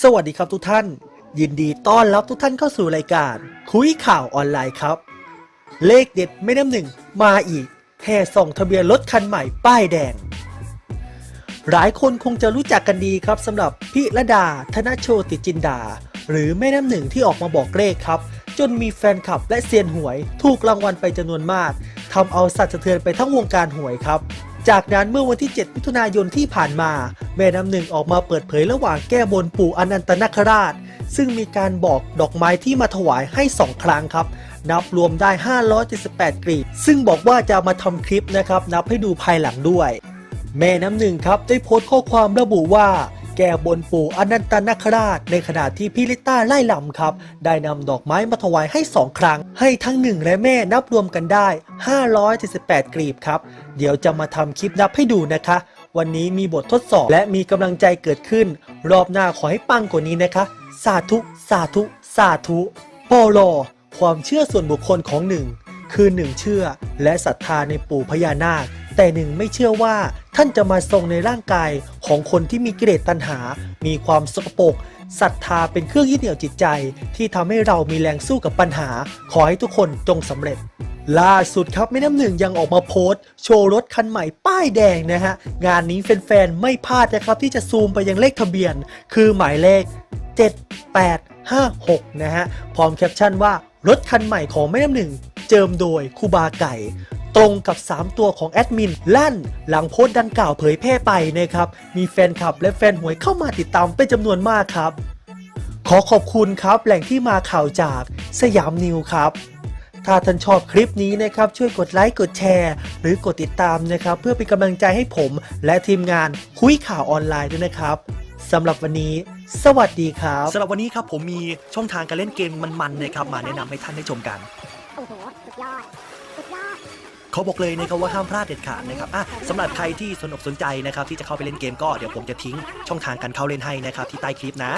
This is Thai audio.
สวัสดีครับทุกท่าน ยินดีต้อนรับทุกท่านเข้าสู่รายการ คุยข่าวออนไลน์ครับ เลขเด็ดไม่น้ำหนึ่งมาอีก แห่ส่องทะเบียนรถคันใหม่ป้ายแดง หลายคนคงจะรู้จักกันดีครับสำหรับพิรดาธนโชติจินดา หรือแม่น้ำหนึ่งที่ออกมาบอกเลขครับ จนมีแฟนคลับและเซียนหวย ถูกรางวัลไปจำนวนมากทำเอาสั่นสะเทือนไปทั้งวงการหวยครับ จากนั้นเมื่อวันที่ 7 มิถุนายนที่ผ่านมา แม่น้ำหนึ่งออกมาเปิดเผยระหว่างแก้บนปู่อนันตนาคราช ซึ่งมีการบอกดอกไม้ที่มาถวายให้ 2 ครั้งครับ นับรวมได้ 578กรีบซึ่งบอกว่าจะมาทำคลิปนะครับ นับให้ดูภายหลังด้วย แม่น้ำหนึ่งครับได้โพสต์ข้อความระบุว่า แก่บนปู่อนันตนาคราช ในขณะที่พี่ลิต้าไล่ลำครับ ได้นำดอกไม้มาถวายให้ 2 ครั้ง ให้ทั้งหนึ่งและแม่นับรวมกันได้ 578กรีบครับ เดี๋ยวจะมาทำคลิปนับให้ดูนะคะ วันนี้มีบททดสอบและมีกำลังใจเกิดขึ้น รอบหน้าขอให้ปังกว่านี้นะคะ สาธุ สาธุ สาธุปอลความเชื่อส่วนบุคคลของหนึ่งคือหนึ่งเชื่อและศรัทธาในปู่พญานาค แต่หนึ่งไม่เชื่อว่า ท่านจะมาทรงในร่างกายของคนที่มีกิเลสตัณหา มีความสกปรกศรัทธาเป็นเครื่องยึดเหนี่ยวจิตใจ ที่ทำให้เรามีแรงสู้กับปัญหา ขอให้ทุกคนจงสำเร็จ ล่าสุดครับแม่น้ำหนึ่งยังออกมาโพสต์ โชว์รถคันใหม่ป้ายแดงนะฮะ งานนี้แฟนๆไม่พลาดนะครับที่จะซูมไปยังเลขทะเบียน คือหมายเลข 7856 นะฮะ พร้อมแคปชั่นว่ารถคันใหม่ของแม่น้ำหนึ่ง เจิมโดยคูบาไก่ ตรงกับ 3 ตัวของแอดมินลั่น หลังโพสต์ดังกล่าวเผยแพร่ไปนะครับ มีแฟนคลับและแฟนหวยเข้ามาติดตามเป็นจำนวนมากครับ ขอขอบคุณครับแหล่งที่มาข่าวจากสยามนิวครับถ้าท่านชอบคลิปนี้นะครับ ช่วยกดไลค์กดแชร์ หรือกดติดตามนะครับ เพื่อเป็นกำลังใจให้ผม และทีมงานคุยข่าวออนไลน์ด้วยนะครับสำหรับวันนี้ สวัสดีครับสำหรับวันนี้ครับผมมีช่องทางการเล่นเกมมันๆนะครับมาแนะนำให้ท่านได้ชมกัน เขาบอกเลยนะครับว่าห้ามพลาดเด็ดขาดนะครับอะสำหรับใครที่สนอกสนใจนะครับที่จะเข้าไปเล่นเกมก็เดี๋ยวผมจะทิ้งช่องทางการเข้าเล่นให้นะครับที่ใต้คลิปนะ